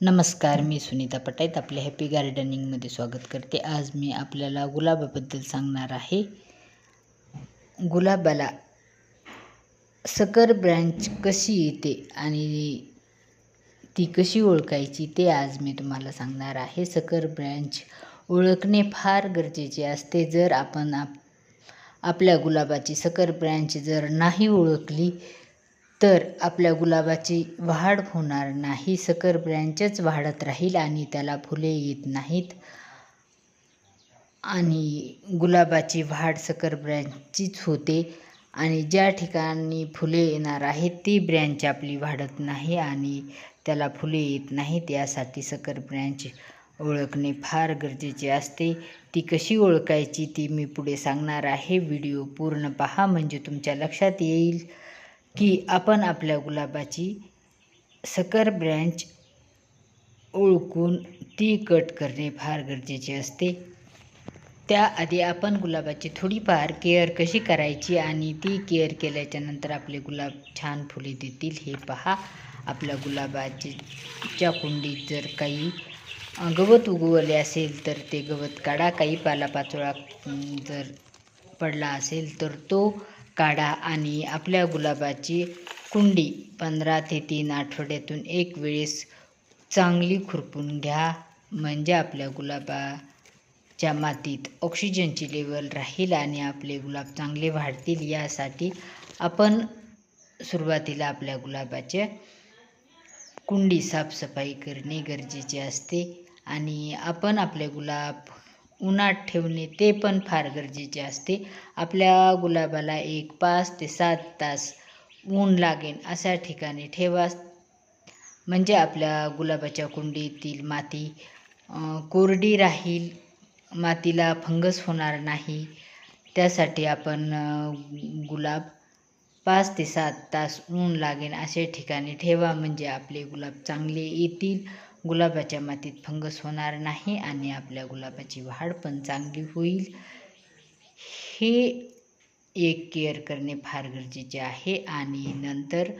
नमस्कार मी सुनीता पटाईत आपल्या हॅपी गार्डनिंगमध्ये स्वागत करते. आज मी आपल्याला गुलाबाबद्दल सांगणार आहे. गुलाबाला सकर ब्रँच कशी येते आणि ती कशी ओळखायची ते आज मी तुम्हाला सांगणार आहे. सकर ब्रँच ओळखणे फार गरजेचे असते. जर आपण आप आपल्या गुलाबाची सकर ब्रँच जर नाही ओळखली तर आपल्या गुलाबाची वाढ होणार नाही. सकर ब्रँचच वाढत राहील आणि त्याला फुले येत नाहीत. आणि गुलाबाची वाढ सकर ब्रँचचीच होते आणि ज्या ठिकाणी फुले येणार आहेत ती ब्रँच आपली वाढत नाही आणि त्याला फुले येत नाहीत. यासाठी सकर ब्रँच ओळखणे फार गरजेचे असते. ती कशी ओळखायची ती मी पुढे सांगणार आहे. व्हिडिओ पूर्ण पहा म्हणजे तुमच्या लक्षात येईल. की आपण आपल्या गुलाबाची सकर ब्रँच ओळखून ती कट करणे फार गरजेचे असते. त्याआधी आपण गुलाबाची थोडीफार केअर कशी करायची आणि ती केअर केल्याच्यानंतर आपले गुलाब छान फुले देतील हे पहा. आपल्या गुलाबाच्या कुंडीत जर काही गवत उगवले असेल तर ते गवत काढा. काही पालापाचोळा जर पडला असेल तर तो काढा आणि आपल्या गुलाबाची कुंडी पंधरा ते तीन आठवड्यातून एक वेळेस चांगली खुरपून घ्या. म्हणजे आपल्या गुलाबाच्या मातीत ऑक्सिजनची लेवल राहील आणि आपले गुलाब चांगले वाढतील. यासाठी आपण सुरुवातीला आपल्या गुलाबाच्या कुंडी साफसफाई करणे गरजेचे असते. आणि आपण आपले गुलाब उन्हात ठेवणे ते पण फार गरजेचे असते. आपल्या गुलाबाला एक पाच ते सात तास ऊन लागेल अशा ठिकाणी ठेवा. म्हणजे आपल्या गुलाबाच्या कुंडीतील माती कोरडी राहील. मातीला फंगस होणार नाही. त्यासाठी आपण गुलाब पाच ते सात तास ऊन लागेल अशा ठिकाणी ठेवा. म्हणजे आपले गुलाब चांगले येतील. गुलाबाच्या मातीत फंगस होणार नाही आणि आपल्या गुलाबाची वाढ पण चांगली होईल. हे एक केअर करणे फार गरजेचे आहे. आणि नंतर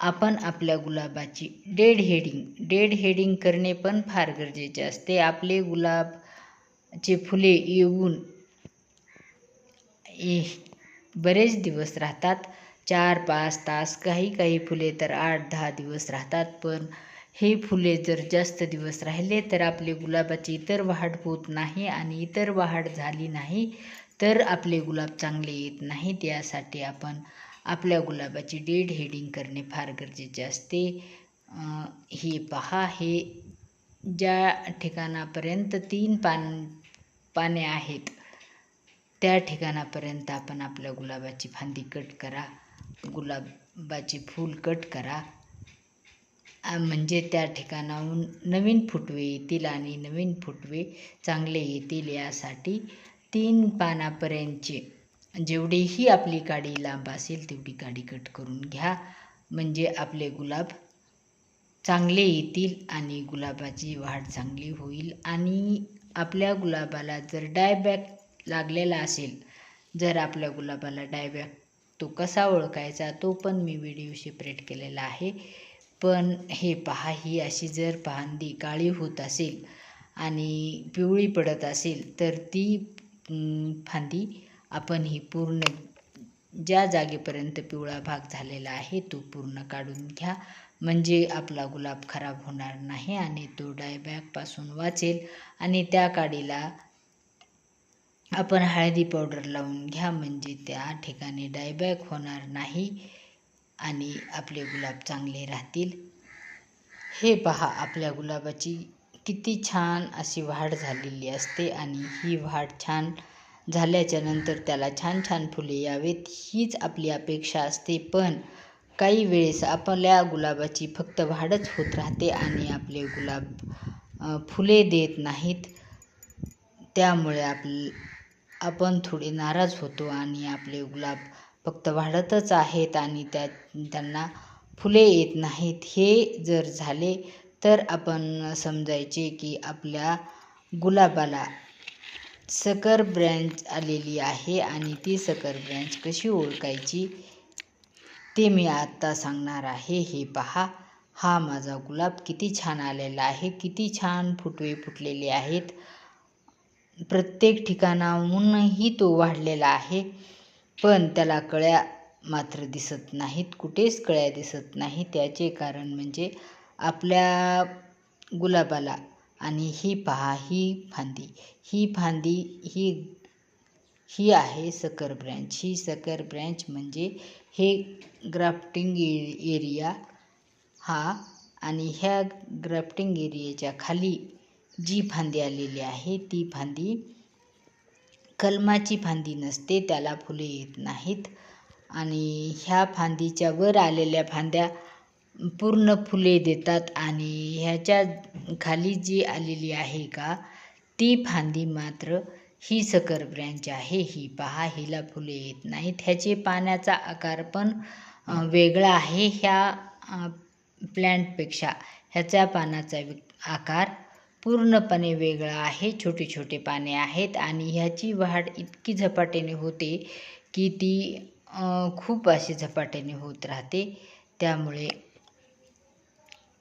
आपण आपल्या गुलाबाची डेड हेडिंग डेड हेडिंग करणे पण फार गरजेचे असते. आपले गुलाबचे फुले येऊन बरेच दिवस राहतात. चार पाच तास काही काही फुले तर आठ दहा दिवस राहतात. पण हे फुले जर जास्त दिवस राहिले तर आपले गुलाबाची इतर वाढ होत नाही आणि इतर वाढ झाली नाही तर आपले गुलाब चांगले येत नाहीत यासाठी आपण आपल्या गुलाबाची डेड हेडिंग करणे फार गरजेचे असते. हे पहा हे ज्या ठिकाणापर्यंत तीन पान पाने आहेत त्या ठिकाणापर्यंत आपण आपल्या गुलाबाची फांदी कट करा. गुलाबाचे फूल कट करा. म्हणजे त्या ठिकाणाहून नवीन फुटवे येतील आणि नवीन फुटवे चांगले येतील यासाठी तीन पानापर्यंतचे जेवढीही आपली काडी लांब असेल तेवढी काडी कट करून घ्या. म्हणजे आपले गुलाब चांगले येतील आणि गुलाबाची वाढ चांगली होईल. आणि आपल्या गुलाबाला जर डायबॅक लागलेला असेल जर आपल्या गुलाबाला डायबॅक तो कसा ओळखायचा तो पण मी व्हिडिओ सेपरेट केलेला आहे. पण हे पहा ही अशी जर फांदी काळी होत असेल आणि पिवळी पडत असेल तर ती फांदी आपण ही पूर्ण ज्या जागेपर्यंत पिवळा भाग झालेला आहे तो पूर्ण काढून घ्या. म्हणजे आपला गुलाब खराब होणार नाही आणि तो डायबॅकपासून वाचेल आणि त्या काडीला आपण हळदी पावडर लावून घ्या. म्हणजे त्या ठिकाणी डायबॅक होणार नाही. आणि आपले गुलाब चांगले राहतील. हे पहा आपल्या गुलाबाची किती छान अशी वाढ झालेली असते आणि ही वाढ छान झाल्याच्यानंतर त्याला छान छान फुले यावेत हीच आपली अपेक्षा असते. पण काही वेळेस आपल्या गुलाबाची फक्त वाढच होत राहते आणि आपले गुलाब फुले देत नाहीत. त्यामुळे आप आपण थोडे नाराज होतो आणि आपले गुलाब फक्त वाढतच आहेत आणि त्या त्यांना फुले येत नाहीत. हे जर झाले तर आपण समजायचे की आपल्या गुलाबाला सकर ब्रँच आलेली आहे आणि ती सकर ब्रँच कशी ओळखायची ते मी आत्ता सांगणार आहे. हे पहा. हा माझा गुलाब किती छान आलेला आहे. किती छान फुटवे फुटलेले आहेत. प्रत्येक ठिकाणाहूनही तो वाढलेला आहे. पण त्याला कळ्या मात्र दिसत नाहीत कुठेच कळ्या दिसत नाही त्याचे कारण म्हणजे आपल्या गुलाबाला आणि ही पहा ही फांदी. ही फांदी ही ही आहे सकर ब्रँच. ही सकर ब्रँच म्हणजे हे ग्राफ्टिंग ए एरिया हा आणि ह्या ग्राफ्टिंग एरियाच्या खाली जी फांदी आलेली आहे ती फांदी कलमाची फांदी नसते त्याला फुले येत नाहीत. आणि ह्या फांदीच्या वर आलेल्या फांद्या पूर्ण फुले देतात. आणि ह्याच्या खाली जी आलेली आहे का ती फांदी मात्र ही सकर ब्रँच आहे. ही पहा हिला फुले येत नाहीत. ह्याचे पाण्याचा आकार पण वेगळा आहे. ह्या प्लॅन्टपेक्षा ह्याच्या पानाचा आकार पूर्णपणे वेगळा आहे छोटे छोटे पाने आहेत आणि ह्याची वाढ इतकी झपाट्याने होते की ती खूप अशी झपाट्याने होत राहते. त्यामुळे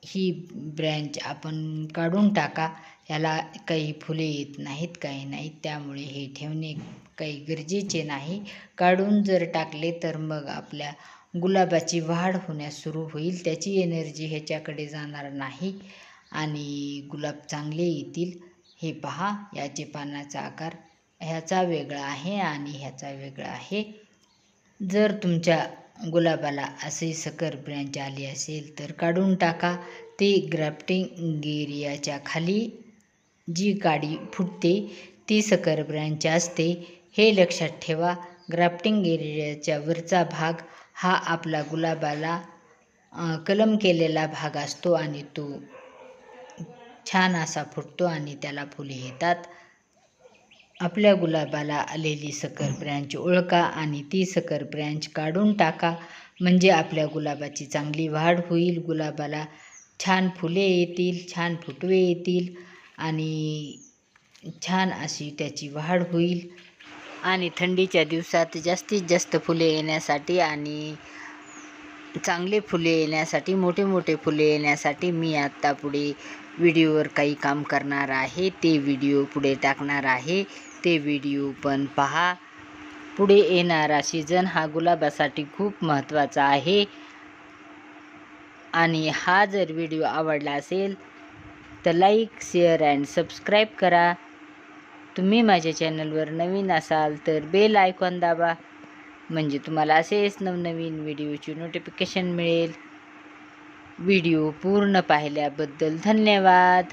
ही ब्रँच आपण काढून टाका. याला काही फुले येत नाहीत काही नाहीत. त्यामुळे हे ठेवणे काही गरजेचे नाही. काढून जर टाकले तर मग आपल्या गुलाबाची वाढ होण्यास सुरू होईल. त्याची एनर्जी ह्याच्याकडे जाणार नाही. आणि गुलाब चांगले येतील. हे पहा याचे पानाचा आकार ह्याचा वेगळा आहे आणि ह्याचा वेगळा आहे. जर तुमच्या गुलाबाला असे सकर ब्रँच आली असेल तर काढून टाका. ते ग्राफ्टिंग एरियाच्या खाली जी काडी फुटते ती सकर ब्रँच असते. हे लक्षात ठेवा ग्राफ्टिंग एरियाच्या वरचा भाग हा आपला गुलाबाला कलम केलेला भाग असतो आणि तो छान असा फुटतो आणि त्याला फुले येतात. आपल्या गुलाबाला आलेली सकर ब्रँच ओळखा आणि ती सकर ब्रँच काढून टाका. म्हणजे आपल्या गुलाबाची चांगली वाढ होईल. गुलाबाला छान फुले येतील छान फुटवे येतील आणि छान अशी त्याची वाढ होईल. आणि थंडीच्या दिवसात जास्तीत जास्त फुले येण्यासाठी आणि चांगले फुले येण्यासाठी मोठे मोठे फुले येण्यासाठी मी आत्ता पुढे व्हिडिओवर काही काम करणार आहे. ते व्हिडिओ पुढे टाकणार आहे. ते व्हिडिओ पण पहा. पुढे येणारा सीझन हा गुलाबासाठी खूप महत्त्वाचा आहे. आणि हा जर व्हिडिओ आवडला असेल तर लाईक शेअर अँड सबस्क्राईब करा. तुम्ही माझ्या चॅनलवर नवीन असाल तर बेल आयकॉन दाबा. म्हणजे तुम्हाला असेच नवनवीन व्हिडिओची नोटिफिकेशन मिळेल. व्हिडिओ पूर्ण पाहिल्याबद्दल धन्यवाद.